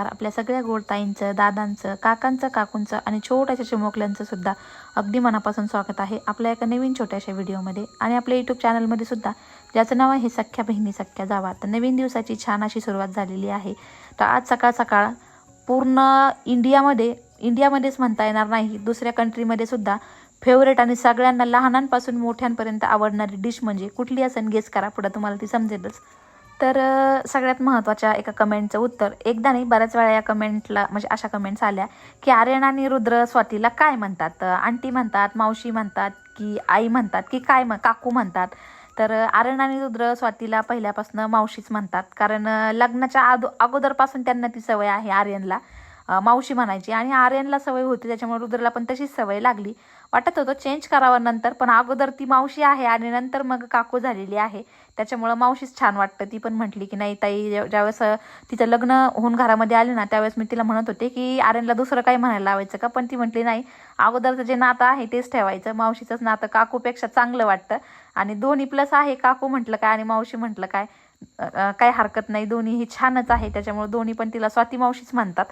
नमस्कार आपल्या सगळ्या गोडताईंचं दादांचं काकांचं काकूंचं आणि छोट्याशा चिमोकल्यांचं सुद्धा अगदी मनापासून स्वागत आहे आपल्या एका नवीन छोट्याशा व्हिडिओमध्ये आणि आपल्या यूट्यूब चॅनलमध्ये सुद्धा. ज्याचं नाव आहे सख्या बहिणी सख्या जावा. तर नवीन दिवसाची छान अशी सुरुवात झालेली आहे. तर आज सकाळ सकाळ पूर्ण इंडियामध्ये इंडियामध्येच म्हणता येणार नाही दुसऱ्या कंट्रीमध्ये सुद्धा फेवरेट आणि सगळ्यांना लहानांपासून मोठ्यांपर्यंत आवडणारी डिश म्हणजे कुठली असेल गेस करा. पुढं तुम्हाला ती समजेलच. तर सगळ्यात महत्त्वाच्या एका कमेंटचं उत्तर. एकदा नाही बऱ्याच वेळा या कमेंटला म्हणजे अशा कमेंट्स आल्या की आर्यन आणि रुद्र स्वातीला काय म्हणतात? आंटी म्हणतात मावशी म्हणतात की आई म्हणतात की काय म काकू म्हणतात? तर आर्यन आणि रुद्र स्वातीला पहिल्यापासून मावशीच म्हणतात. कारण लग्नाच्या आदो अगोदरपासून त्यांना ती सवय आहे आर्यनला. मावशी म्हणायची आणि आर्यनला सवय होती त्याच्यामुळे रुद्रला पण तशीच सवय लागली. वाटत होतं चेंज करावं नंतर पण अगोदर ती मावशी आहे आणि नंतर मग काकू झालेली आहे. त्याच्यामुळं मावशीच छान वाटतं. ती पण म्हटली की नाही ताई ज्यावेळेस तिचं लग्न होऊन घरामध्ये आले ना त्यावेळेस मी तिला म्हणत होते की आर्यनला दुसरं काही म्हणायला लावायचं का? पण ती म्हटली नाही अगोदरचं जे नातं आहे तेच ठेवायचं. मावशीचंच नातं काकूपेक्षा चांगलं वाटतं. आणि दोन्ही प्लस आहे काकू म्हटलं काय आणि मावशी म्हटलं काय. काय काही हरकत नाही. दोन्ही ही छानच आहे. त्याच्यामुळे दोन्ही पण तिला स्वाती मावशीच म्हणतात.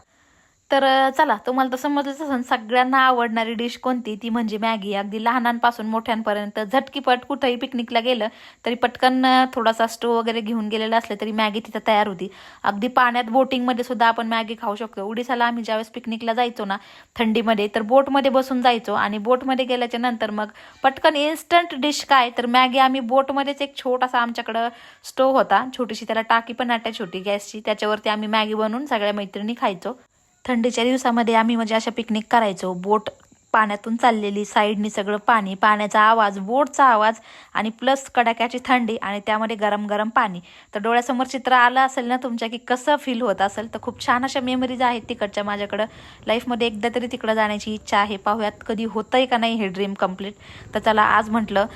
तर चला तुम्हाला तर समजलंच असेल सगळ्यांना आवडणारी डिश कोणती? ती म्हणजे मॅगी. अगदी लहानांपासून मोठ्यांपर्यंत झटकीपट कुठंही पिकनिकला गेलं तरी पटकन थोडासा स्टोव वगैरे घेऊन गेलेला असलं तरी मॅगी तिथं तयार होती. अगदी पाण्यात बोटिंगमध्ये सुद्धा आपण मॅगी खाऊ शकतो. उडीसाला आम्ही ज्यावेळेस पिकनिकला जायचो ना थंडीमध्ये तर बोटमध्ये बसून जायचो आणि बोटमध्ये गेल्याच्यानंतर मग पटकन इन्स्टंट डिश काय? तर मॅगी आम्ही बोटमध्येच एक छोटासा आमच्याकडं स्टोव होता. छोटीशी त्याला टाकी पण अटॅच होती गॅसची. त्याच्यावरती आम्ही मॅगी बनवून सगळ्या मैत्रिणी खायचो. थंडीच्या दिवसामध्ये आम्ही म्हणजे अशा पिकनिक करायचो. बोट पाण्यातून चाललेली साईडनी सगळं पाणी पाण्याचा आवाज बोटचा आवाज आणि प्लस कडाक्याची थंडी आणि त्यामध्ये गरम गरम पाणी. तर डोळ्यासमोर चित्र आलं असेल ना तुमच्या की कसं फील होत असेल तर खूप छान अशा मेमरीज आहेत तिकडच्या माझ्याकडं. लाईफमध्ये एकदा तरी तिकडं जाण्याची इच्छा आहे. पाहूयात कधी होतंय का नाही हे ड्रीम कंप्लीट तर चला आज म्हटलं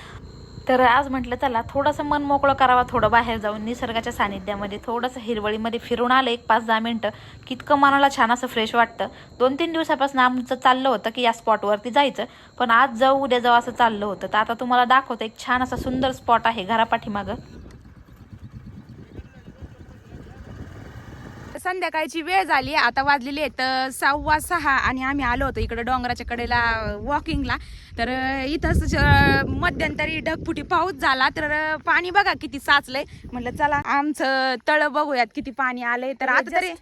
तर आज म्हटलं चला थोडंसं मन मोकळं करावं थोडं बाहेर जाऊन निसर्गाच्या सानिध्यामध्ये थोडंसं हिरवळीमध्ये फिरून आलं एक पाच दहा मिनटं. कितकं मनाला छान असं फ्रेश वाटतं. दोन तीन दिवसापासून आमचं चाललं होतं की या स्पॉटवरती जायचं पण आज जाऊ उद्या जाऊ असं चाललं होतं. तर आता तुम्हाला दाखवतं एक छान असा सुंदर स्पॉट आहे घरापाठीमागं. संध्याकाळची वेळ झाली आता वाजलेली आहेत सव्वा सहा आणि आम्ही आलो होतो इकडे डोंगराच्या कडेला वॉकिंगला तर इथंच मध्यंतरी ढगफुटी पाऊस झाला तर पाणी बघा किती साचलंय. म्हटलं चला आमचं तळ बघूयात किती पाणी आलंय. तर आता तरी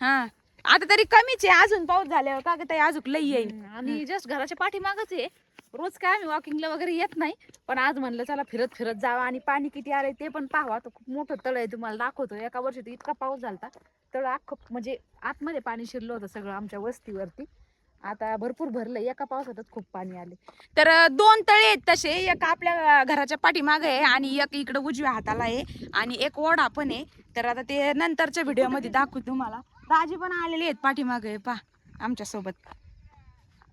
हा आता तरी कमीच आहे अजून पाऊस झाल्यावर. का ताई अजून लई येईल. आणि जस्ट घराच्या पाठीमागच आहे. रोज काय आम्ही वॉकिंगला वगैरे येत नाही. पण आज म्हणलं चला फिरत फिरत जावा आणि पाणी किती आलंय ते पण पाहावा. तर खूप मोठं तळ आहे तुम्हाला दाखवतो. एका वर्षी तर इतका पाऊस झाला तळ अख्खं म्हणजे आतमध्ये पाणी शिरलं होतं सगळं आमच्या वस्तीवरती. आता भरपूर भरलं एका पावसातच खूप पाणी आले तर दोन तळे आहेत तसे. एक आपल्या घराच्या पाठीमागे आहे आणि एक इकडं उजव्या हाताला आहे आणि एक ओढा पण आहे. तर आता ते नंतरच्या व्हिडिओमध्ये दाखवू तुम्हाला. राजे पण आलेले आहेत पाठीमागे पा आमच्यासोबत.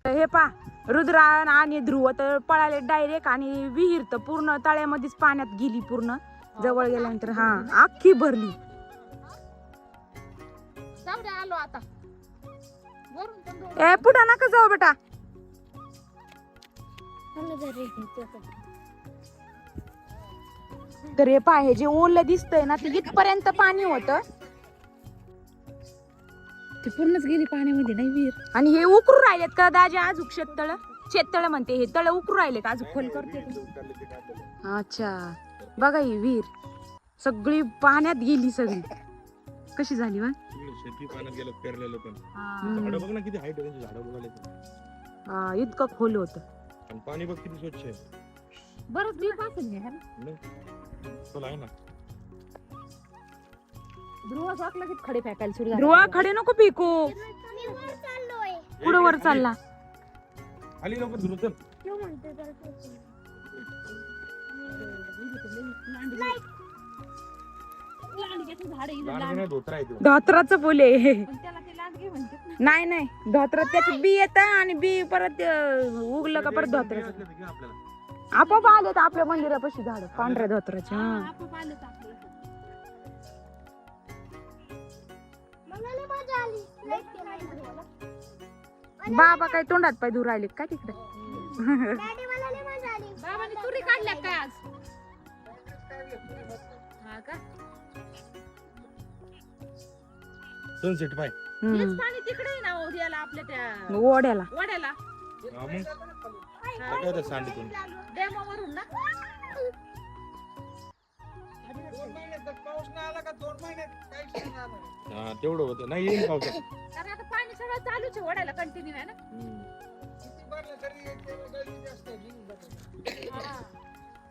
हे पा रुद्रा आणि ध्रुव तर पळाले डायरेक्ट आणि विहीर तर पूर्ण तळ्यामध्येच पाण्यात गेली पूर्ण. जवळ गेल्यानंतर हा अख्खी भरली. आलो आता. ए पुढे नका जाऊ बेटा. तर हे पा हे जे ओलं दिसतंय ना ते इथपर्यंत पाणी होतं. ती पूर्णच गेली पाण्यामध्ये नाही विहीर. आणि हे उकरू राहिलेत का दाजी अजून शेततळ? शेततळ म्हणते हे तळ उकरू राहिलेत अजून खोल करते का? अच्छा. बघा ही विहीर. सगळी पाण्यात गेली सगळी. कशी झाली वा? शेती पाण्यात गेलं पेरलेलं पण. हम्म. झाडं बघ ना किती हाईट आहे त्यांची झाडं बघायला हा, इतकं खोल होत. आणि पाणी बघ किती स्वच्छ आहे. बरंच मी पासून घ्या ना? चल आहे ना. खडे फेकायला सुरू. ध्रुवा खडे नको पिकू पुढं वर चालला. आली लवकर धुरू चल. लांडग्याचं झाड आहे, इथं लहान लांड- नाही धोत्रा आहे तो. धोत्राचं फुल आहे. नाही नाही. धोत्रात त्याचं बी येत आणि बी परत उगलं का परत धोत्राचं. आपोआप आले आपल्या मंदिरापाशी झाड पांढऱ्या धोत्राचे बाबा काय तोंडात पाय दूर राहिले काय तिकडे? बाबांनी तुरी काढल्या काय आज? हा का? सनसेट पाय हेच पाणी तिकडे आहे ना आपल्या त्या ओढ्याला. हा मग. सांडीतून. डॅमावरून ना? हा तेवढं होतं. नाही येईल पावसात कारण आता पाणी सगळं चालूच आहे वड्याला कंटिन्यू आहे ना? हम्म.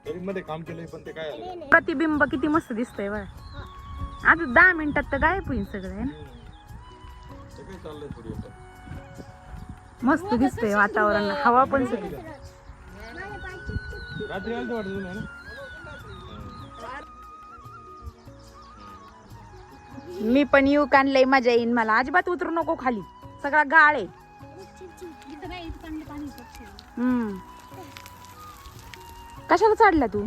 तरी मध्ये काम केलंय पण ते काय आलं? प्रतिबिंब किती मस्त दिसतंय बघ. आता दहा मिनिटात तर गायब होईल सगळं है ना? ते काय चाललंय थोडी आता. मस्त दिसतंय वातावरण हवा पण सुटली रात्री आलं वाटत ना? मी पण येऊ कानलंय मजा येईन मला. अजिबात उतरू नको खाली. सगळा गाळ आहे. हम्म. कशाला चढला तू?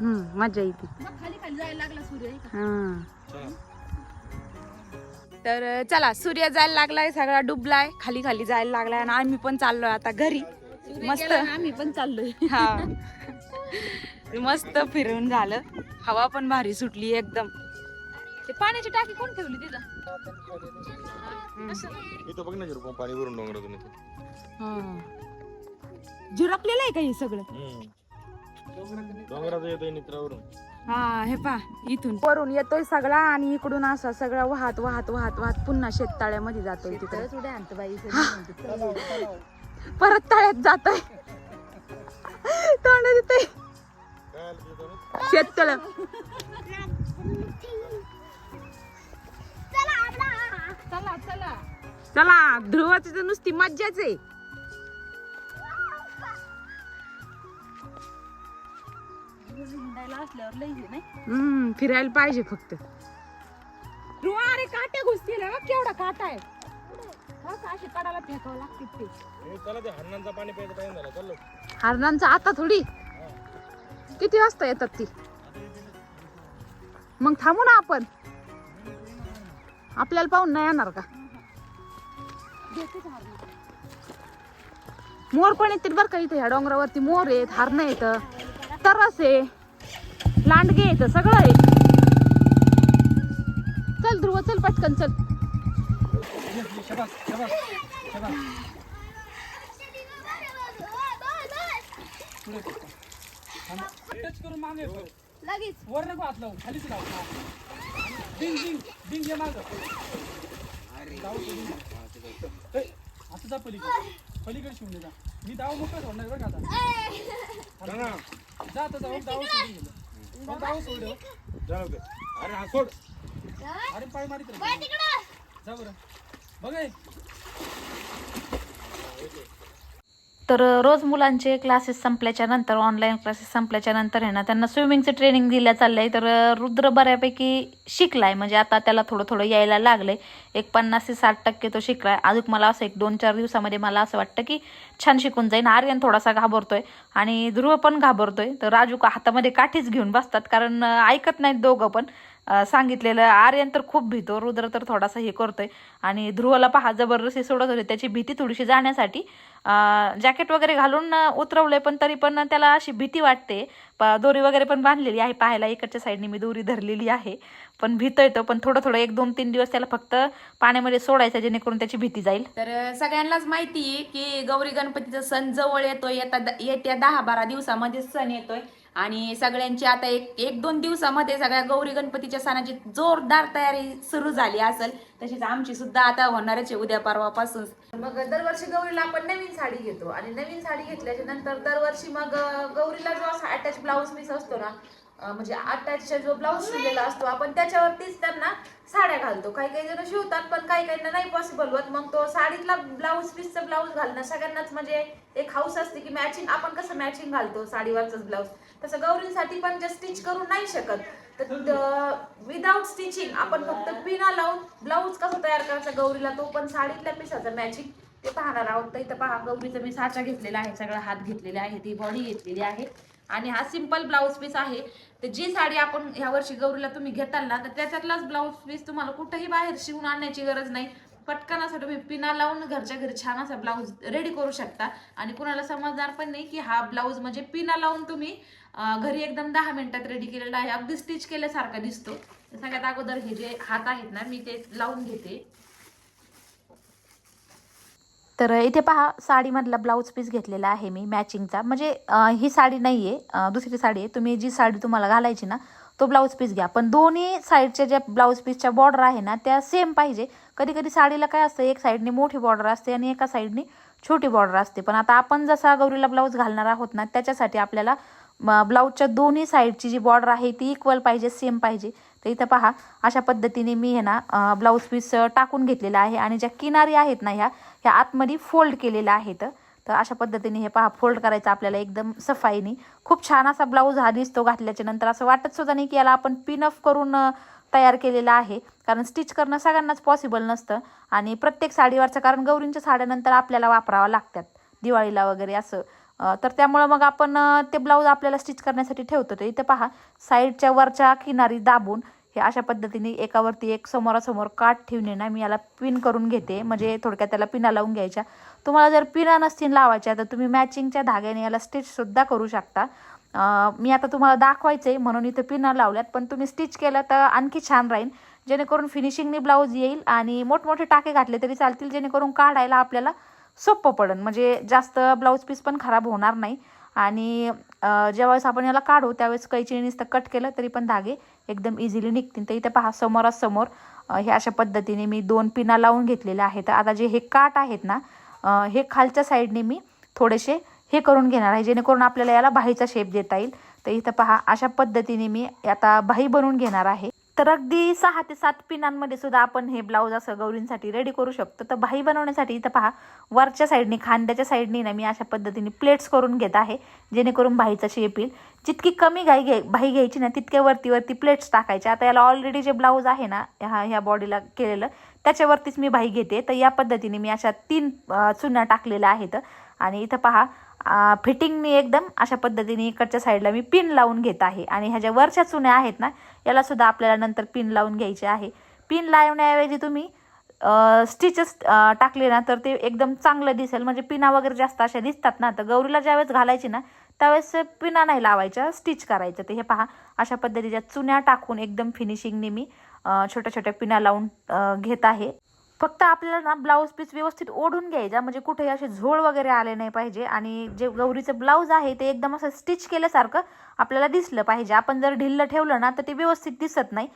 हम्म मजा येते. मग खाली खाली जायला लागला सूर्य आहे का? हा तर चला सूर्य जायला लागलाय सगळा डुबलाय खाली खाली जायला लागलाय आणि आम्ही पण चाललोय आता घरी. मस्त. आम्ही पण चाललोय. हा. मस्त फिरून झालं. हवा पण भारी सुटली एकदम. ते पाण्याची टाकी कोण ठेवली तिथं? इथं बघ ना रुपये पाणी भरून डोंगरातून येते. झिरपलेलं आहे का हे सगळं. डोंगराचं येतोय नित्रावरून. हा हे पा इथून. वरून येतोय सगळा आणि इकडून असा सगळा वाहत वाहत वाहत वाहत पुन्हा शेततळ्यामध्ये जातोय तिकडे. परत तळ्यात जातोय. तोंड देतोय. शेततळ. चला चला चला. ध्रुवाची तर नुसती मज्जाच आहे. हिंडायला असल्यावर लई हे नाही. हम्म फिरायला पाहिजे फक्त. ध्रुवा अरे काट्या घुसतील बघ केवढा काटा आहे? हो का अशी कडाला फेकावं लागते ते? ए, चला ते हरणांचा पाणी प्यायचा टाइम झाला चाललो. हरणांचा आता थोडी. किती वाजता येतात ती? मग थांबू ना आपण. आपल्याला पाहून नाही येणार का? मोर पण येतील बरं का इथे ह्या डोंगरावरती. मोर आहेत हरणं येत तरस आहे लांडगे येत सगळं आहे. चल ध्रुव चल पटकन चल. लगेच. वर नको हात लावू. खालीच लाव. हा. डिंग डिंग डिंग ये माग. जाऊ ए, आता जा पलीकडे. पलीकडे शिवून दे जा. मी दाव मोकळा सोडणार बरं का आता. जा आता जाऊ दाव सोडून गेलं मग दाव सोड चला ओके. अरे हा सोड. अरे पाय मारित राह. जा बरं. बघ ए. तर रोज मुलांचे क्लासेस संपल्याच्या नंतर ऑनलाईन क्लासेस संपल्याच्या नंतर आहे ना त्यांना स्विमिंगचं ट्रेनिंग दिलं चाललंय. तर रुद्र बऱ्यापैकी शिकलाय. म्हणजे आता त्याला थोडं थोडं यायला लागलंय. एक पन्नास ते साठ टक्के तो शिकलाय. अजून मला असं एक दोन चार दिवसामध्ये मला असं वाटतं की छान शिकून जाईन. आर्यन थोडासा घाबरतोय आणि ध्रुव पण घाबरतोय. तर राजू का हातामध्ये काठीच घेऊन बसतात. कारण ऐकत नाहीत दोघं पण. सांगितलेलं आर्यन तर खूप भीतो. रुद्र तर थोडासा हे करतोय. आणि ध्रुवला पहा जबरदस्ती सोडत होते. त्याची भीती थोडीशी जाण्यासाठी. जॅकेट वगैरे घालून उतरवलंय पण तरी पण त्याला अशी भीती वाटते. दोरी वगैरे पण बांधलेली आहे. पाहायला इकडच्या साईडने मी दोरी धरलेली आहे. पण भीतोय तो. पण थोडं थोडं एक दोन तीन दिवस त्याला फक्त पाण्यामध्ये सोडायचं जेणेकरून त्याची भीती जाईल. तर सगळ्यांनाच माहिती आहे की गौरी गणपतीचा सण जवळ येतोय. येता येत्या दहा बारा दिवसामध्ये सण येतोय. आणि सगळ्यांची आता एक एक दोन दिवसामध्ये सगळ्या गौरी गणपतीच्या सणाची जोरदार तयारी सुरू झाली असेल तशीच आमची सुद्धा आता होणारच आहे उद्या परवापासून. मग दरवर्षी गौरीला आपण नवीन साडी घेतो आणि नवीन साडी घेतल्याच्या नंतर दरवर्षी मग गौरीला जो असा अटॅच ब्लाऊज पीस असतो ना म्हणजे अटॅच जो ब्लाऊज शिवलेला असतो आपण त्याच्यावरतीच त्यांना साड्या घालतो. काही काही जण शिवतात पण काही काहींना नाही पॉसिबल होत. मग तो साडीतला ब्लाऊज पीसचा ब्लाऊज घालणं सगळ्यांनाच म्हणजे एक हाऊस असते की मॅचिंग आपण कसं मॅचिंग घालतो साडीवरच ब्लाऊज तसं गौरींसाठी पण जे स्टिच करू नाही शकत. तर विदाऊट स्टिचिंग आपण फक्त पिना लावून ब्लाऊज कसं तयार करायचा गौरीला तो पण साडीतल्या पिसाचं मॅचिंग ते पाहणार आहोत. तर इथं पहा गौरीचं मी साचा घेतलेला आहे सगळा हात घेतलेला आहे ती बॉडी घेतलेली आहे. आणि हा सिंपल ब्लाऊज पीस आहे. तर जी साडी आपण ह्या वर्षी गौरीला तुम्ही घेताल ना तर त्याच्यातलाच ब्लाऊज पीस तुम्हाला कुठंही बाहेर शिवून आणण्याची गरज नाही. पटकन असं तुम्ही पिना लावून घरच्या घरी छान असा ब्लाऊज रेडी करू शकता. आणि कुणाला समजणार पण नाही की हा ब्लाऊज म्हणजे पिना लावून तुम्ही घरी एकदम दहा मिनिटात रेडी केलेला आहे. अगदी स्टिच केल्यासारखा दिसतो. सगळ्यात अगोदर हे जे हात आहेत ना मी ते लावून घेते. तर इथे पहा साडीमधला ब्लाऊज पीस घेतलेला आहे मी मॅचिंगचा म्हणजे ही साडी नाही आहे दुसरी साडी आहे. तुम्ही जी साडी तुम्हाला घालायची ना तो ब्लाऊज पीस घ्या. पण दोन्ही साईडच्या ज्या ब्लाऊज पीसच्या बॉर्डर आहे ना त्या सेम पाहिजे. कधी कधी साडीला काय असतं एक साईडने मोठी बॉर्डर असते आणि एका साईडने छोटी बॉर्डर असते. पण आता आपण जसा गौरीला ब्लाऊज घालणार आहोत ना त्याच्यासाठी आपल्याला ब्लाऊजच्या दोन्ही साईडची जी बॉर्डर आहे ती इक्वल पाहिजे सेम पाहिजे. तर इथं पहा अशा पद्धतीने मी हे ना ब्लाऊज पीस टाकून घेतलेला आहे. आणि ज्या किनारी आहेत ना ह्या ह्या आतमध्ये फोल्ड केलेल्या आहेत तर अशा पद्धतीने हे पहा फोल्ड करायचं आपल्याला एकदम सफाईने. खूप छान असा ब्लाऊज हा दिसतो घातल्याच्या नंतर. असं वाटत सुद्धा नाही की याला आपण पिन अप करून तयार केलेला आहे. कारण स्टिच करणं सगळ्यांनाच पॉसिबल नसतं. आणि प्रत्येक साडीवरचं कारण गौरींच्या साड्यानंतर आपल्याला वापरावं लागतात. दिवाळीला वगैरे असं. तर त्यामुळं मग आपण ते ब्लाऊज आपल्याला स्टिच करण्यासाठी ठेवतो. तर इथे पहा साईडच्या वरच्या किनारी दाबून हे अशा पद्धतीने एकावरती एक समोरासमोर काठ ठेवणे ना मी याला पिन करून घेते. म्हणजे थोडक्यात त्याला पिना लावून घ्यायच्या. तुम्हाला जर पिना नसतील लावायच्या तर तुम्ही मॅचिंगच्या धाग्याने याला स्टिचसुद्धा करू शकता. मी आता तुम्हाला दाखवायचं आहे म्हणून इथं पिना लावल्यात. पण तुम्ही स्टिच केलं तर आणखी छान राहील. जेणेकरून फिनिशिंगने ब्लाऊज येईल आणि मोठमोठे टाके घातले तरी चालतील जेणेकरून काढायला आपल्याला सोपं पडेल म्हणजे जास्त ब्लाऊज पीस पण खराब होणार नाही. आणि ज्यावेळेस आपण याला काढू त्यावेळेस कैचीने नुसतं कट केलं तरी पण धागे एकदम इझिली निघतील. तर इथे पहा समोरासमोर हे अशा पद्धतीने मी दोन पिना लावून घेतलेल्या आहेत. आता जे हे काट आहेत ना हे खालच्या साईडने मी थोडेसे हे करून घेणार आहे जेणेकरून आपल्याला याला बाहीचा शेप देता येईल. तर इथं पहा अशा पद्धतीने मी आता बाही बनवून घेणार आहे. तर अगदी सहा ते सात पिनांमध्ये सुद्धा आपण हे ब्लाऊज असं गौरींसाठी रेडी करू शकतो. तर भाई बनवण्यासाठी इथं पहा वरच्या साईडने खांद्याच्या साईडने ना मी अशा पद्धतीने प्लेट्स करून घेत आहे जेणेकरून भाईचं शेप येईल जितकी कमी गाई घ्याय भाई घ्यायची ना तितक्या वरती वरती प्लेट्स टाकायच्या आता याला ऑलरेडी जे ब्लाऊज आहे ना ह्या ह्या बॉडीला केलेलं त्याच्यावरतीच मी भाई घेते. तर या पद्धतीने मी अशा तीन चुन्या टाकलेल्या आहेत. आणि इथं पहा फिटिंगनी एकदम अशा पद्धतीने इकडच्या साईडला मी पिन लावून घेत आहे. आणि ह्या ज्या वरच्या चुन्या आहेत ना याला सुद्धा आपल्याला नंतर पिन लावून घ्यायचे आहे. पिन लावण्याऐवजी तुम्ही स्टिचेस टाकले ना तर ते एकदम चांगलं दिसेल. म्हणजे पिना वगैरे जास्त अशा दिसतात ना तर गौरीला ज्यावेळेस घालायची ना त्यावेळेस पिना नाही लावायच्या स्टिच करायचं. ते हे पहा अशा पद्धतीच्या चुन्या टाकून एकदम फिनिशिंगने मी छोट्या छोट्या पिना लावून घेत आहे. फक्त आपल्याला ना ब्लाऊज पीस व्यवस्थित ओढून घ्यायचा म्हणजे कुठेही असे झोळ वगैरे आले नाही पाहिजे. आणि जे गौरीचं ब्लाऊज आहे ते एकदम असं स्टिच केल्यासारखं आपल्याला दिसलं पाहिजे. आपण जर ढिल्लं ठेवलं ना तर ते व्यवस्थित दिसत नाही.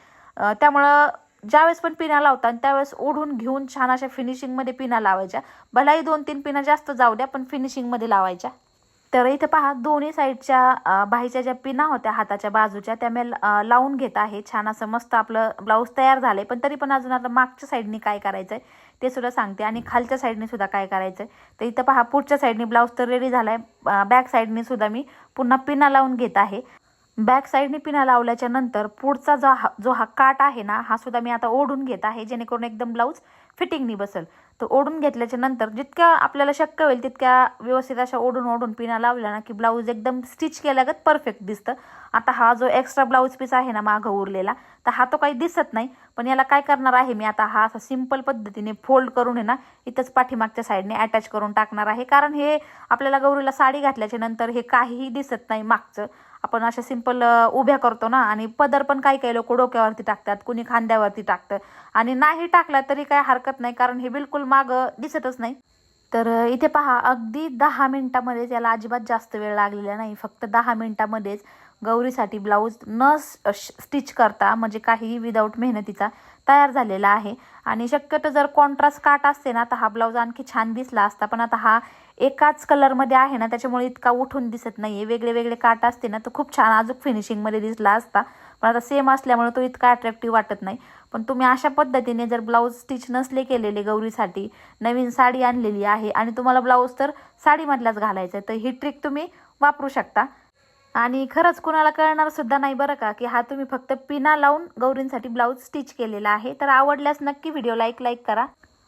त्यामुळं ज्यावेळेस पण पिना लावता आणि त्यावेळेस ओढून घेऊन छान अशा फिनिशिंगमध्ये पिना लावायच्या. भलाही दोन तीन पिना जास्त जाऊ द्या पण फिनिशिंगमध्ये लावायच्या. तर इथे पहा दोन्ही साईडच्या बाहीच्या ज्या पिना होत्या हाताच्या बाजूच्या त्या मी लावून घेत आहे. छान असं मस्त आपलं ब्लाऊज तयार झालंय. पण तरी पण अजून आता मागच्या साईडनी काय करायचंय ते सुद्धा सांगते. आणि खालच्या साईडने सुद्धा काय करायचंय तर इथं पहा पुढच्या साईडने ब्लाऊज तर रेडी झालाय. बॅक साईडने सुद्धा मी पुन्हा पिना लावून घेत आहे. बॅक साईडने पिना लावल्याच्या नंतर पुढचा जो हा जो हा काट आहे ना हा सुद्धा मी आता ओढून घेत आहे जेणेकरून एकदम ब्लाऊज फिटिंगनी बसेल. तर ओढून घेतल्याच्या नंतर जितक्या आपल्याला शक्य होईल तितक्या व्यवस्थित अशा ओढून ओढून पिना लावल्या ना की ब्लाऊज एकदम स्टिच केल्यागत परफेक्ट दिसतं. आता हा जो एक्स्ट्रा ब्लाऊज पीस आहे ना मागं उरलेला तर हा तो काही दिसत नाही पण याला काय करणार आहे मी आता हा असा सिंपल पद्धतीने फोल्ड करून आहे ना इथंच पाठीमागच्या साईडने अटॅच करून टाकणार आहे. कारण हे आपल्याला गौरीला साडी घातल्याच्या नंतर हे काहीही दिसत नाही मागचं. आपण अशा सिंपल उभ्या करतो ना आणि पदर पण काही काही लोक डोक्यावरती टाकतात कुणी खांद्यावरती टाकतं आणि नाही टाकला तरी काय हरकत नाही कारण हे बिलकुल मागं दिसतच नाही. तर इथे पहा अगदी दहा मिनिटामध्येच याला अजिबात जास्त वेळ लागलेला नाही फक्त दहा मिनिटामध्येच गौरीसाठी ब्लाऊज न स्टिच करता म्हणजे काहीही विदाऊट मेहनतीचा तयार झालेला आहे. आणि शक्यतो जर कॉन्ट्रास्ट काट असते ना तर हा ब्लाऊज आणखी छान दिसला असता. पण आता हा एकाच कलरमध्ये आहे ना त्याच्यामुळे इतका उठून दिसत नाही आहे वेगळे वेगळे काट असते ना तर खूप छान अजून फिनिशिंगमध्ये दिसला असता. पण आता सेम असल्यामुळे तो इतका अट्रॅक्टिव्ह वाटत नाही. पण तुम्ही अशा पद्धतीने जर ब्लाऊज स्टिच नसले केलेले गौरीसाठी नवीन साडी आणलेली आहे आणि तुम्हाला ब्लाऊज तर साडीमधलाच घालायचा आहे तर ही ट्रिक तुम्ही वापरू शकता. आणि खरंच कुणाला कळणार सुद्धा नाही बरं का की हा तुम्ही फक्त पिना लावून गौरींसाठी ब्लाऊज स्टिच केलेला आहे. तर आवडल्यास नक्की व्हिडिओ लाईक लाईक करा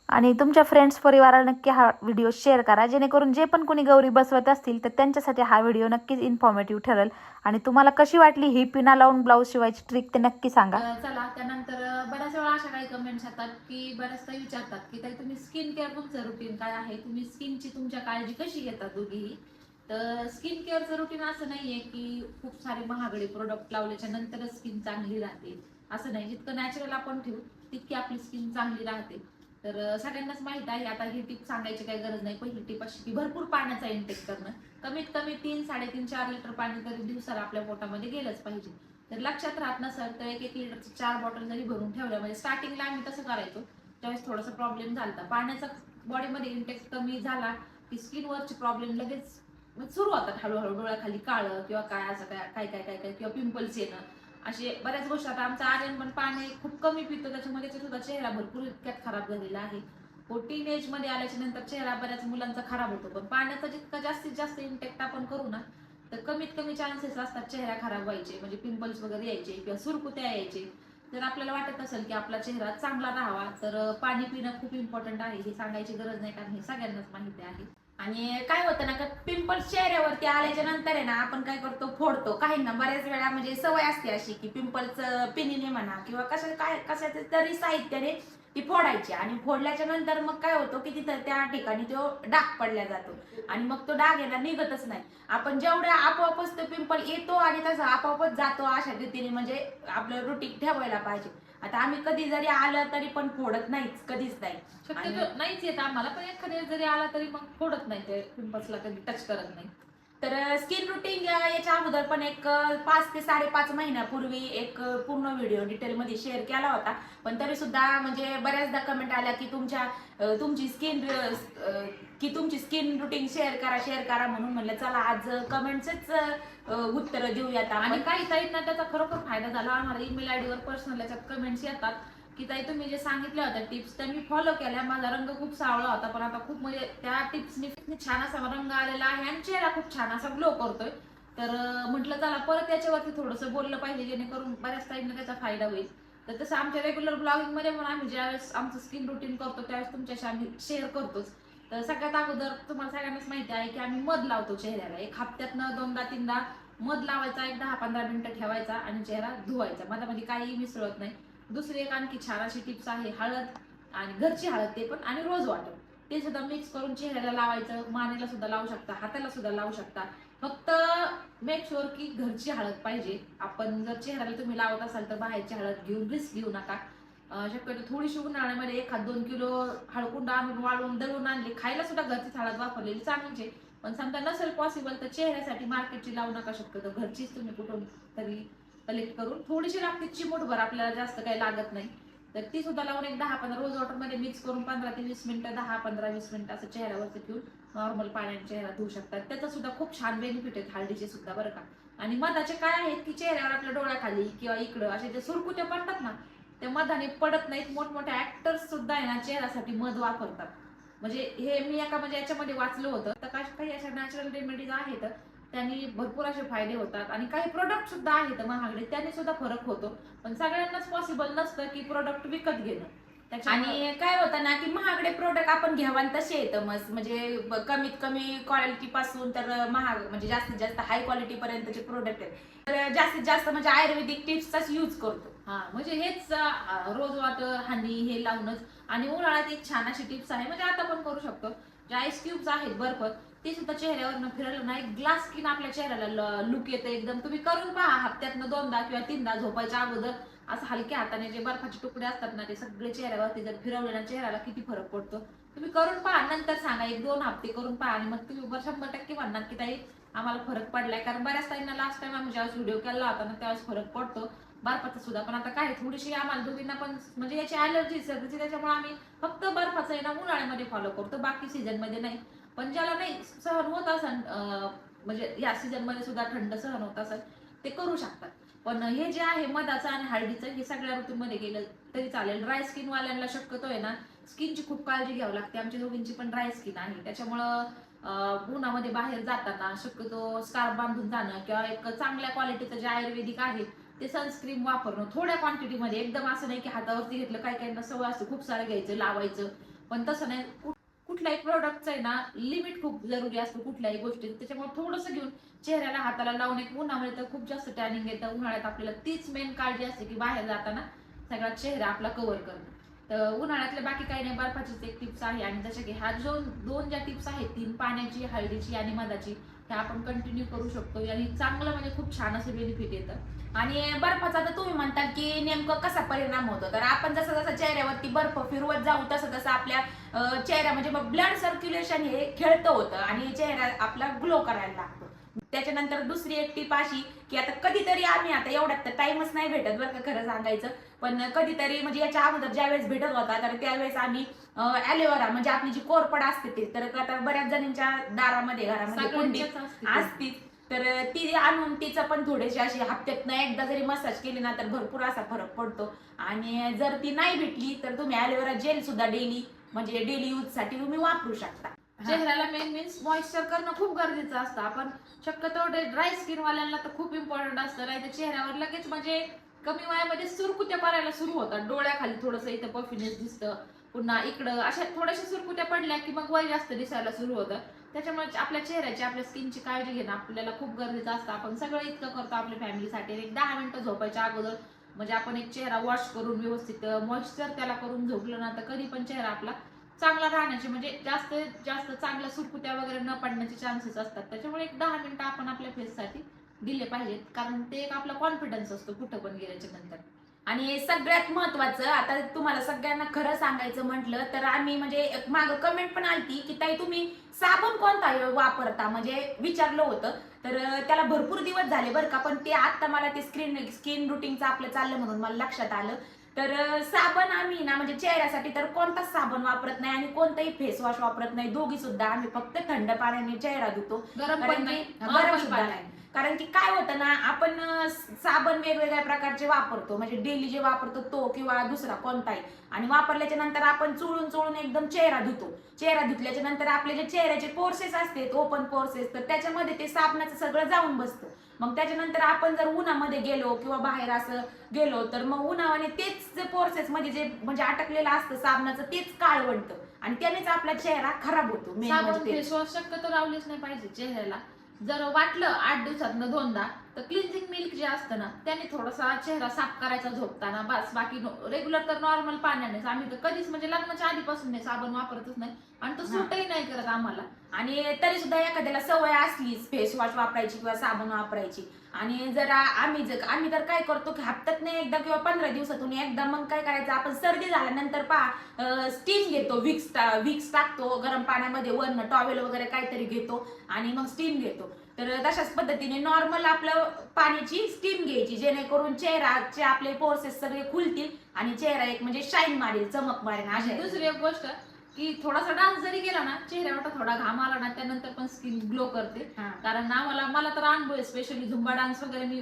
आणि तुमच्या फ्रेंड्स परिवाराला नक्की हा व्हिडिओ शेअर करा. जेणेकरून जे पण कोणी गौरी बसवत असतील तर त्यांच्यासाठी हा व्हिडिओ नक्कीच इन्फॉर्मेटिव्ह ठरेल. आणि तुम्हाला कशी वाटली ही पिना लावून ब्लाऊज शिवायची ट्रिक ते नक्की सांगा. चला त्यानंतर बऱ्याच वेळा अशा काही कमेंट्स येतात की बऱ्याच काही विचारतात की ताई तुम्ही स्किन केअर तुमचं रुटीन काय आहे? तुम्ही स्किनची तुमच्या काळजी कशी घेतात दोघीही? तर स्किन केअरचं रुटीन असं नाहीये की खूप सारे महागडे प्रोडक्ट लावल्याच्या नंतरच स्किन चांगली राहते. असं नाही जितकं नॅचरल आपण ठेवू तितकी आपली स्किन चांगली राहते. तर सगळ्यांनाच माहीत आहे आता ही टिप सांगायची काही गरज नाही. पहिली टिप अशी की भरपूर पाण्याचा इंटेक करणं. कमीत कमी तीन साडेतीन चार लिटर पाणी तरी दिवसाला आपल्या पोटामध्ये गेलंच पाहिजे. तर लक्षात राहत नसेल तर एक एक लिटरची चार बॉटल जरी भरून ठेवल्या म्हणजे स्टार्टिंगला आम्ही तसं करायचो. त्यावेळेस थोडासा प्रॉब्लेम झाला पाण्याचा बॉडीमध्ये इंटेक्स कमी झाला की स्किनवरचे प्रॉब्लेम लगेच म्हणजे सुरू होतात हळूहळू डोळ्याखाली काळं किंवा काय असं काय काय काय काय काय किंवा पिंपल्स येणं. असे बऱ्याच गोष्टी आता आमचा आर्यन पण पाणी खूप कमी पितो त्याच्यामुळे त्याचा सुद्धा चेहरा भरपूर इतक्यात खराब झालेला आहे. हो टीन मध्ये आल्याच्यानंतर चेहरा बऱ्याच मुलांचा खराब होतो पण पाण्याचा जितका जास्तीत जास्त इंटेक्ट आपण करू ना तर कमीत कमी चान्सेस असतात चेहरा खराब व्हायचे म्हणजे पिंपल्स वगैरे यायचे किंवा सुरकुत्या यायचे. जर आपल्याला वाटत असेल की आपला चेहरा चांगला राहावा तर पाणी पिणं खूप इम्पॉर्टंट आहे हे सांगायची गरज नाही कारण हे सगळ्यांनाच माहिती आहे. आणि काय होतं ना का पिंपल चेहऱ्यावरती आल्याच्यानंतर आहे ना आपण काय करतो फोडतो. काहींना बऱ्याच वेळा म्हणजे सवय असते अशी की पिंपल्स पिनीने म्हणा किंवा कशा काय कशाच्या तरी साहित्याने ती फोडायची. आणि फोडल्याच्या नंतर मग काय होतं की तिथं त्या ठिकाणी तो डाग पडला जातो. आणि मग तो डाग येणार निघतच नाही. आपण जेवढ्या आपोआपच तो पिंपल येतो आणि तसा आपोआपच जातो अशा रीतीने म्हणजे आपलं रुटीन ठेवायला पाहिजे. आता आम्ही कधी जरी आलं तरी पण फोडत नाहीच कधीच नाही. शक्यतो नाहीच येत आम्हाला पण एखाद्या जरी आला तरी मग फोडत नाही ते पिंपल्सला कधी टच करत नाही. तर स्किन रुटीन याच्या अगोदर पण एक पाच ते साडेपाच महिन्यापूर्वी एक पूर्ण व्हिडिओ डिटेलमध्ये शेअर केला होता. पण तरी सुद्धा म्हणजे बऱ्याचदा कमेंट आल्या की तुमच्या तुमची स्किन की तुमची स्किन रुटीन शेअर करा शेअर करा म्हणून म्हणलं चला आज कमेंट्सच उत्तर देऊयात आणि आणि काही ताईंना त्याचा खरोखर फायदा झाला. आम्हाला ईमेल आयडी वर पर्सनल याच्यात कमेंट्स येतात. की ताई तुम्ही जे सांगितल्या होत्या टिप्स त्या मी फॉलो केल्या. माझा रंग खूप सावळा होता पण आता खूप म्हणजे त्या टिप्सनी छान असा रंग आलेला आहे आणि चेहरा खूप छान असा ग्लो करतोय. तर म्हटलं चला परत याच्यावरती थोडंसं बोललं पाहिजे जेणेकरून बऱ्याच ताईंना त्याचा फायदा होईल. तर तसं आमच्या रेग्युलर ब्लॉगिंगमध्ये पण आम्ही ज्यावेळेस आमचं स्किन रुटीन करतो त्यावेळेस तुमच्याशी आम्ही शेअर करतोच. तर सगळ्यात अगोदर तुम्हाला सगळ्यांनाच माहिती आहे की आम्ही मध लावतो चेहऱ्याला. एक हप्त्यातनं दोनदा तीनदा मध लावायचा एक दहा पंधरा मिनिटं ठेवायचा आणि चेहरा धुवायचा. मधामध्ये काहीही मिसळत नाही. दुसरी एक आणखी छान अशी टिप्स आहे हळद आणि घरची हळद ते पण आणि रोज वॉटर ते सुद्धा मिक्स करून चेहऱ्याला लावायचं. मानेला सुद्धा लावू शकता हाताला सुद्धा लावू शकता. फक्त मेक शुअर की घरची हळद पाहिजे. आपण जर चेहऱ्याला तुम्ही लावत असाल तर बाहेरची हळद घेऊन रिस्क घेऊ नका. शक्यतो थोडीशी उन्हाळ्यामध्ये एखाद दोन किलो हळकुंड आणून वाळवून दळून आणली खायला सुद्धा घरचीच हळद वापरलेली चांगलीचे पण समजा नसेल पॉसिबल तर चेहऱ्यासाठी मार्केटची लावू नका शक्यतो. घरचीच तुम्ही कुठून तरी कलेक्ट करून थोडीशी लागते चिमूटभर आपल्याला जास्त काही लागत नाही. तर ती सुद्धा लावून एक दहा पंधरा रोज वॉटरमध्ये मिक्स करून पंधरा ते वीस मिनिटं दहा पंधरा वीस मिनिटं असं चेहऱ्यावरती ठेवून नॉर्मल पाण्याने चेहरा धुवू शकतात. त्याचा सुद्धा खूप छान बेनिफिट आहेत हळदीचे सुद्धा बरं का. आणि मधाचे काय आहेत की चेहऱ्यावर आपल्या डोळ्याखाली किंवा इकडं असे जे सुरकुत्या पडतात ना त्या मधाने पडत नाहीत. मोठमोठ्या ऍक्टर्स सुद्धा आहे ना चेहऱ्यासाठी मध वापरतात. म्हणजे हे मी एका म्हणजे याच्यामध्ये वाचलं होतं. तर काही काही अशा नॅचरल रेमेडीज आहेत. त्यांनी भरपूर असे फायदे होतात. आणि काही प्रोडक्ट सुद्धा आहेत महागडे. त्याने सुद्धा फरक होतो. पण सगळ्यांनाच पॉसिबल नसतं की प्रोडक्ट विकत घेणं. आणि काय होतं ना की महागडे प्रोडक्ट आपण घ्यावान तसे येतं मस्त म्हणजे ब- कमीत कमी क्वालिटी पासून तर महाग म्हणजे जास्तीत जास्त हाय क्वालिटी पर्यंतचे प्रोडक्ट आहेत. तर जास्तीत जास्त म्हणजे आयुर्वेदिक टिप्सचाच यूज करतो. हा म्हणजे हेच अं, रोज वॉटर हनी हे लावूनच. आणि उन्हाळ्यात एक छान अशी टिप्स आहे. म्हणजे आता पण करू शकतो. जे आईस क्यूब्स आहेत बर्फ ते सुद्धा चेहऱ्यावर फिरवलं ना एक ग्लास स्किन आपल्या चेहऱ्याला लुक येतं एकदम. तुम्ही करून पहा हप्त्यातनं दोनदा किंवा तीनदा झोपायच्या अगोदर. असं हलक्या हाताने जे बर्फाचे तुकडे असतात ना ते सगळे चेहऱ्यावरती जर फिरवले ना चेहऱ्याला किती फरक पडतो. तुम्ही करून पहा नंतर सांगा. एक दोन हप्ते करून पहा आणि मग तुम्ही शंभर टक्के म्हणणार की ताई आम्हाला फरक पडलाय. कारण बऱ्याच ताईंना लास्ट टाइम आम्ही ज्यावेळेस व्हिडिओ केला होता ना त्यावेळेस फरक पडतो. बर्फाचा सुद्धा. पण आता काय थोडीशी आम्हाला दोघींना पण म्हणजे याची अलर्जी सर्दीची त्याच्यामुळे आम्ही फक्त बर्फाचं आहे ना उन्हाळ्यामध्ये फॉलो करतो. बाकी सीझनमध्ये नाही. पण ज्याला नाही सहन होत असेल म्हणजे या सीझनमध्ये सुद्धा थंड सहन होत असेल ते करू शकतात. पण हे जे आहे मधाचं आणि हळदीचं हे सगळ्या ऋतूमध्ये गेलं तरी चालेल. ड्राय स्किन वाल्यांना शक्यतो आहे ना स्किनची खूप काळजी घ्यावी लागते. आमच्या दोघींची पण ड्राय स्किन आहे. त्याच्यामुळं उन्हामध्ये बाहेर जाताना शक्यतो स्कार्फ बांधून जाणं किंवा एक चांगल्या क्वालिटीचं जे आयुर्वेदिक आहे ते सनस्क्रीन वापरणं. थोड्या क्वांटिटीमध्ये एकदम असं नाही की हातावरती घेतलं काही काहींना सवय असते खूप सारं घ्यायचं लावायचं. पण तसं नाही. कुठल्याही प्रॉडक्टचं आहे ना लिमिट खूप जरुरी असतो कुठल्याही गोष्टीत. त्याच्यामुळे थोडंसं घेऊन चेहऱ्याला हाताला लावून एक उन्हामुळे तर खूप जास्त टॅनिंग येतं. उन्हाळ्यात आपल्याला तीच मेन काळजी असते की बाहेर जाताना सगळा चेहरा आपला कव्हर करणं. तर उन्हाळ्यातले बाकी काही नाही बर्फाचीच एक टिप्स आहे. आणि जसे की ह्या जो दोन ज्या टिप्स आहेत तीन पाण्याची हळदीची आणि मधाची हे आपण कंटिन्यू करू शकतो. आणि चांगलं म्हणजे खूप छान असं बेनिफिट येतं आणि बर्फाचा तर तुम्ही म्हणतात की नेमकं कसा परिणाम होतो? तर आपण जसं जसं चेहऱ्यावरती बर्फ फिरवत जाऊ तसं तसं आपल्या चेहऱ्या म्हणजे ब्लड सर्क्युलेशन हे खेळतं होतं आणि चेहरा आपला ग्लो करायला लागतो. त्याच्यानंतर दुसरी एक टीप अशी की आता कधीतरी आम्ही आता एवढ्यात तर टाइमच नाही भेटत बरं का खरं सांगायचं. पण कधीतरी म्हणजे याच्या अगोदर ज्यावेळेस भेटत होता तर त्यावेळेस आम्ही ॲलोवेरा म्हणजे आपली जी कोरपड असते ते तर आता बऱ्याच जणींच्या दारामध्ये घरामध्ये सगळ्यांच्याच असते तर ती आणून तिचं पण थोडेसे अशी हप्त्यातनं एकदा जरी मसाज केली ना तर भरपूर असा फरक पडतो. आणि जर ती नाही भेटली तर तुम्ही ॲलोवेरा जेल सुद्धा डेली म्हणजे डेली यूजसाठी तुम्ही वापरू शकता. चेहऱ्याला मेन मीन्स मॉइश्चर करणं खूप गरजेचं असतं. आपण शक्यतो ड्राय स्किन वाल्यांना तर खूप इम्पॉर्टंट असतं. नाही तर चेहऱ्यावर लगेच म्हणजे कमी वयामध्ये सुरकुत्या पडायला सुरू होतात. डोळ्याखाली थोडंसं इथं पफिनेस दिसतं. पुन्हा इकडं अशा थोड्याशा सुरकुत्या पडल्या की मग वय जास्त दिसायला सुरू होतं. त्याच्यामुळे आपल्या चेहऱ्याची आपल्या स्किनची काळजी घेणं आपल्याला खूप गरजेचं असतं. आपण सगळं इतकं करतो आपल्या फॅमिलीसाठी एक दहा मिनिटं झोपायच्या अगोदर म्हणजे आपण एक चेहरा वॉश करून व्यवस्थित मॉइश्चर त्याला करून झोपलं ना तर कधी पण चेहरा आपला चांगला राहण्याचे म्हणजे जास्त जास्त चांगल्या सुरकुत्या वगैरे न पडण्याचे चान्सेस असतात. त्याच्यामुळे एक दहा मिनिटं आपण आपल्या फेससाठी दिले पाहिजेत. कारण ते एक आपला कॉन्फिडन्स असतो कुठं पण गेल्याच्यानंतर. आणि सगळ्यात महत्वाचं आता तुम्हाला सगळ्यांना खरं सांगायचं म्हटलं तर आम्ही म्हणजे माग कमेंट पण आलती की ताई तुम्ही साबण कोणता वापरता? म्हणजे विचारलं होतं. तर त्याला भरपूर दिवस झाले बरं का पण ते आत्ता मला ते स्क्रीन स्किन रुटीनचं आपलं चाललं म्हणून मला लक्षात आलं. तर साबण आम्ही ना म्हणजे चेहऱ्यासाठी तर कोणताच साबण वापरत नाही आणि कोणताही फेस वॉश वापरत नाही. दोघी सुद्धा आम्ही फक्त थंड पाण्याने चेहरा धुतो. गरम कारण पण की- नाही. गरम normal सुद्धा पाणी. नाही. कारण की काय होतं ना आपण साबण वेगवेगळ्या प्रकारचे वापरतो. म्हणजे डेली जे वापरतो तो किंवा दुसरा कोणताही. आणि वापरल्याच्या नंतर आपण चोळून चोळून एकदम चेहरा धुतो. चेहरा धुतल्याच्या नंतर आपले जे चेहऱ्याचे पोर्सेस असतात ओपन पोर्सेस तर त्याच्यामध्ये ते साबणाचं सगळं जाऊन बसतं. मग त्याच्यानंतर आपण जर उन्हामध्ये गेलो किंवा बाहेर असं गेलो तर मग उन्हाने तेच जे पोर्सेस मध्ये जे म्हणजे अटकलेलं असतं साबणाचं तेच काळवंट आणि त्यानेच आपला चेहरा खराब होतो साबण म्हणजे ते. फेस वॉश शक्यतो लावलीच नाही पाहिजे चेहऱ्याला जर वाटलं आठ दिवसातनं दोनदा तर क्लिन्झिंग मिल्क जे असतं ना त्याने थोडासा चेहरा साफ करायचा झोपताना बस. बाकी रेग्युलर तर नॉर्मल पाण्यानेच. आम्ही तर कधीच म्हणजे लग्नाच्या आधीपासून नाही साबण वापरतच नाही. आणि तो सूटही नाही करत आम्हाला. आणि तरी सुद्धा एखाद्याला सवय असलीच फेस वॉश वापरायची किंवा साबण वापरायची. आणि जर आम्ही जर आम्ही तर काय करतो की हप्त्यात नाही एकदा किंवा पंधरा दिवसातून एकदा मग काय करायचं? आपण सर्दी झाल्यानंतर पहा स्टीम घेतो विक्स विक्स टाकतो गरम पाण्यामध्ये वरनं टॉवेल वगैरे काहीतरी घेतो आणि मग स्टीम घेतो. तर तशाच पद्धतीने नॉर्मल आपलं पाण्याची स्टीम घ्यायची जेणेकरून चेहराचे आपले पोर्सेस सगळे खुलतील आणि चेहरा एक म्हणजे शाईन मारेल चमक मारेल अशा दुसरी एक गोष्ट की थोडासा डान्स जरी केला ना चेहऱ्यावर थोडा घाम आला ना त्यानंतर पण स्किन ग्लो करते. कारण आम्हाला मला तर अनुभव आहे स्पेशली झुंबा डान्स वगैरे मी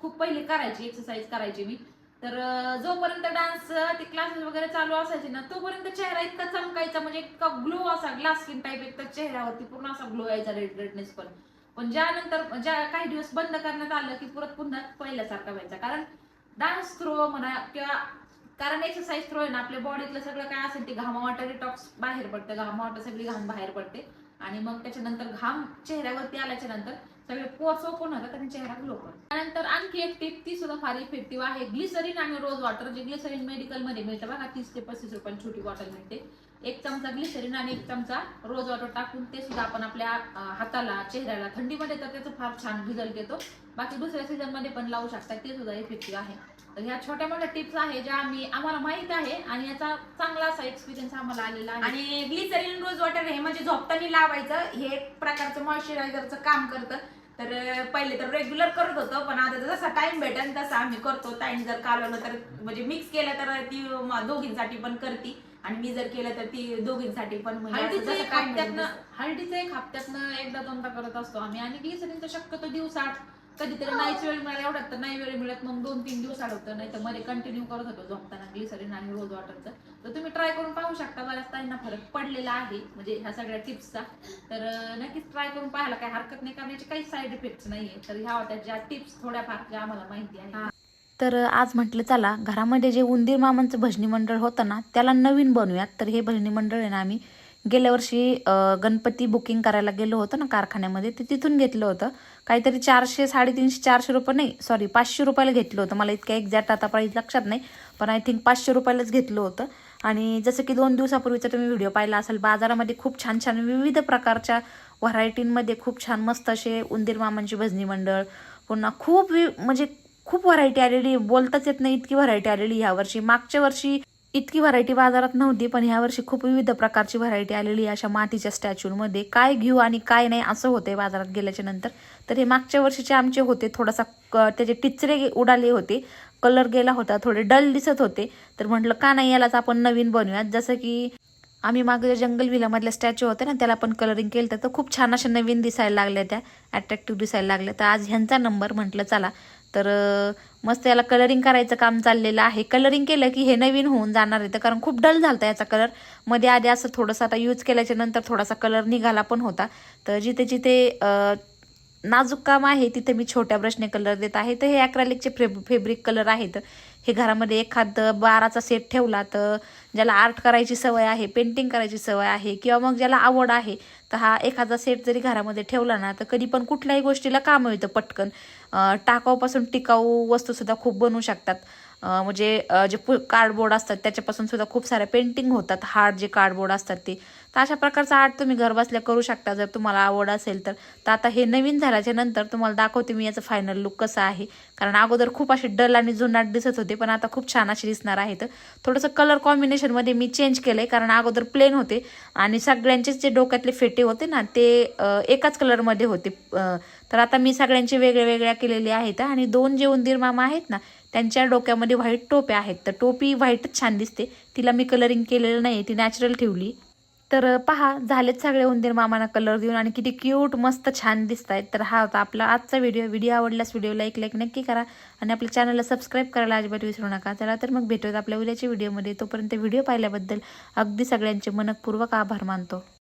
खूप पहिले करायची एक्सरसाइज करायची मी. तर जोपर्यंत डान्स ते क्लासेस वगैरे चालू असायचे ना तोपर्यंत चेहरा इतका चमकायचा म्हणजे इतका ग्लो असा ग्लास स्किन टाईप एक चेहऱ्यावरती पूर्ण असा ग्लो यायचा रेड रेडनेस पण. पण ज्यानंतर ज्या काही दिवस बंद करण्यात आलं की परत पुन्हा पहिल्यासारखा व्हायचा. कारण डान्स थ्रो म्हणा किंवा कारण एक्सरसाइज थ्रो आहे ना आपल्या बॉडीतलं सगळं काय असेल ते घामावाटा डिटॉक्स बाहेर पडतं. घामावाटा सगळी घाम बाहेर पडते. आणि मग त्याच्यानंतर घाम चेहऱ्यावरती आल्याच्यानंतर सगळे पोर्स ओपन होतात आणि चेहरा ग्लो करतो. त्यानंतर आणखी एक टिप ती सुद्धा फार इफेक्टिव्ह आहे. ग्लिसरीन आणि रोज वॉटर जे ग्लिसरीन मेडिकलमध्ये मिळतं बघा तीस ते पस्तीस रुपयाला छोटी बॉटल मिळते. एक चमचा ग्लिसरीन आणि एक चमचा रोज वॉटर टाकून ते सुद्धा आपण आपल्या हाताला चेहऱ्याला थंडीमध्ये तर त्याचं फार छान रिझल्ट येतो. बाकी दुसऱ्या सीझनमध्ये पण लावू शकता ते सुद्धा इफेक्टिव्ह आहे. तर ह्या छोट्या मोठ्या टिप्स आहे ज्या आम्ही आम्हाला माहीत आहे आणि याचा चांगला असा एक्सपिरियन्स आम्हाला आलेला आहे. आणि ग्लिसरीन रोज वॉटर हे म्हणजे झोपताना लावायचं हे एक प्रकारचं मॉइश्चरायझरचं काम करतं. तर पहिले तर रेग्युलर करत होतो पण आता जसा टाइम भेटेल तसा आम्ही करतो. टाइम जर कालवलं तर म्हणजे मिक्स केलं तर ती दोघींसाठी पण करती. आणि मी जर केलं तर ती दोघींसाठी पण म्हणजे हळदीचं एक हप्त्यातनं. हळदीचं एक हप्त्यातनं एकदा दोनदा करत असतो आम्ही. आणि ग्लिसरीनचं शक्यतो दिवसात कधीतरी नाहीच वेळ मिळाला एवढ्यात तर नाही वेळ मिळत. मग दोन तीन दिवस होतं नाही तर मध्ये कंटिन्यू करत होतो झोपताना ग्लिसरीन आणि रोज वॉटरचं तर तुम्ही ट्राय करून पाहू शकता बऱ्याच ताईंना फरक पडलेला आहे म्हणजे ह्या सगळ्या टिप्सचा तर नक्कीच ट्राय करून पाहायला काही हरकत नाही कारण याचे काही साईड इफेक्ट नाहीये. तर ह्या होत्या ज्या टिप्स थोड्याफार ज्या आम्हाला माहिती आहे तर आज म्हटलं चला घरामध्ये जे उंदीर मामांचं भजनी मंडळ होतं ना त्याला नवीन बनवूयात. तर हे भजनी मंडळ आहे ना आम्ही गेल्या वर्षी गणपती बुकिंग करायला गेलो होतो ना कारखान्यामध्ये ते तिथून घेतलं होतं. काहीतरी चारशे साडेतीनशे चारशे रुपये नाही सॉरी पाचशे रुपयाला घेतलं होतं. मला इतकं एक्झॅक्ट आता प्राईज लक्षात नाही पण आय थिंक पाचशे रुपयालाच घेतलं होतं. आणि जसं की दोन दिवसापूर्वीचा तुम्ही व्हिडिओ पाहिला असेल बाजारामध्ये खूप छान छान विविध प्रकारच्या व्हरायटींमध्ये खूप छान मस्त असे उंदीर मामांची भजनी मंडळ पुन्हा खूप वि- म्हणजे खूप व्हरायटी आलेली बोलताच येत नाही इतकी व्हरायटी आलेली ह्या वर्षी. मागच्या वर्षी इतकी व्हरायटी बाजारात नव्हती पण ह्या वर्षी खूप विविध प्रकारची व्हरायटी आलेली आहे. अशा मातीच्या स्टॅच्यूमध्ये काय घेऊ आणि काय नाही असं होते बाजारात गेल्याच्यानंतर. तर हे मागच्या वर्षीचे आमचे होते थोडासा त्याचे टिचरे उडाले होते. कलर गेला होता थोडे डल दिसत होते. तर म्हटलं का नाही यालाच आपण नवीन बनवूयात. जसं की आम्ही मागे जंगल विलामधल्या स्टॅच्यू होते ना त्याला पण कलरिंग केलं तर खूप छान अशा नवीन दिसायला लागल्या त्या अट्रॅक्टिव्ह दिसायला लागल्या. तर आज ह्यांचा नंबर म्हटलं चला. तर मस्त याला कलरिंग करायचं काम चाललेलं आहे. कलरिंग केलं की हे नवीन होऊन जाणार आहे. तर कारण खूप डल झालता याचा कलरमध्ये आधी असं थोडंसं आता यूज केल्याच्यानंतर थोडासा कलर निघाला पण होता. तर जिथे जिथे नाजूक काम आहे तिथे मी छोट्या ब्रशने कलर देत आहे. तर हे अक्रॅलिकचे फेब फेब्रिक कलर आहेत. हे घरामध्ये एखाद बाराचा सेट ठेवला तर ज्याला आर्ट करायची सवय आहे पेंटिंग करायची सवय आहे किंवा मग ज्याला आवड आहे तर हा एखादा सेट जरी घरामध्ये ठेवला ना तर कधी पण कुठल्याही गोष्टीला काम येतं पटकन. टाकाऊपासून टिकाऊ वस्तूसुद्धा खूप बनवू शकतात. म्हणजे जे कार्डबोर्ड असतात त्याच्यापासून सुद्धा खूप साऱ्या पेंटिंग होतात. हार्ड जे कार्डबोर्ड असतात ते. तर अशा प्रकारचा आर्ट तुम्ही घरबसल्या करू शकता. जर तुम्हाला आवड असेल तर. तर आता हे नवीन झाल्याच्यानंतर तुम्हाला दाखवते मी याचं फायनल लुक कसं आहे. कारण अगोदर खूप असे डल आणि जुनाट दिसत होते पण आता खूप छान असे दिसणार आहेत थोडंसं कलर कॉम्बिनेशनमध्ये मी चेंज केलंय कारण अगोदर प्लेन होते आणि सगळ्यांचेच जे डोक्यातले फेटे होते ना ते एकाच कलरमध्ये होते. तर आता मी सगळ्यांचे वेगळ्या वेगळ्या केलेले आहेत आणि दोन जे उंदीर मामा आहेत ना त्यांच्या डोक्यामध्ये व्हाईट टोप्या आहेत. तर टोपी व्हाईटच छान दिसते. तिला मी कलरिंग केलेलं नाही ती नॅचरल ठेवली. तर पहा झालेत सगळे उंदीर मामाना कलर देऊन आणि किती क्यूट मस्त छान दिसत आहेत तर हा होता आपला आजचा व्हिडिओ व्हिडिओ आवडल्यास व्हिडिओला एक लाईक नक्की करा आणि आपल्या चॅनलला सबस्क्राईब करायला अजिबात विसरू नका. चला तर मग भेटूयात आपल्या उद्याच्या व्हिडिओमध्ये तोपर्यंत व्हिडिओ पाहिल्याबद्दल अगदी सगळ्यांचे मनपूर्वक आभार मानतो.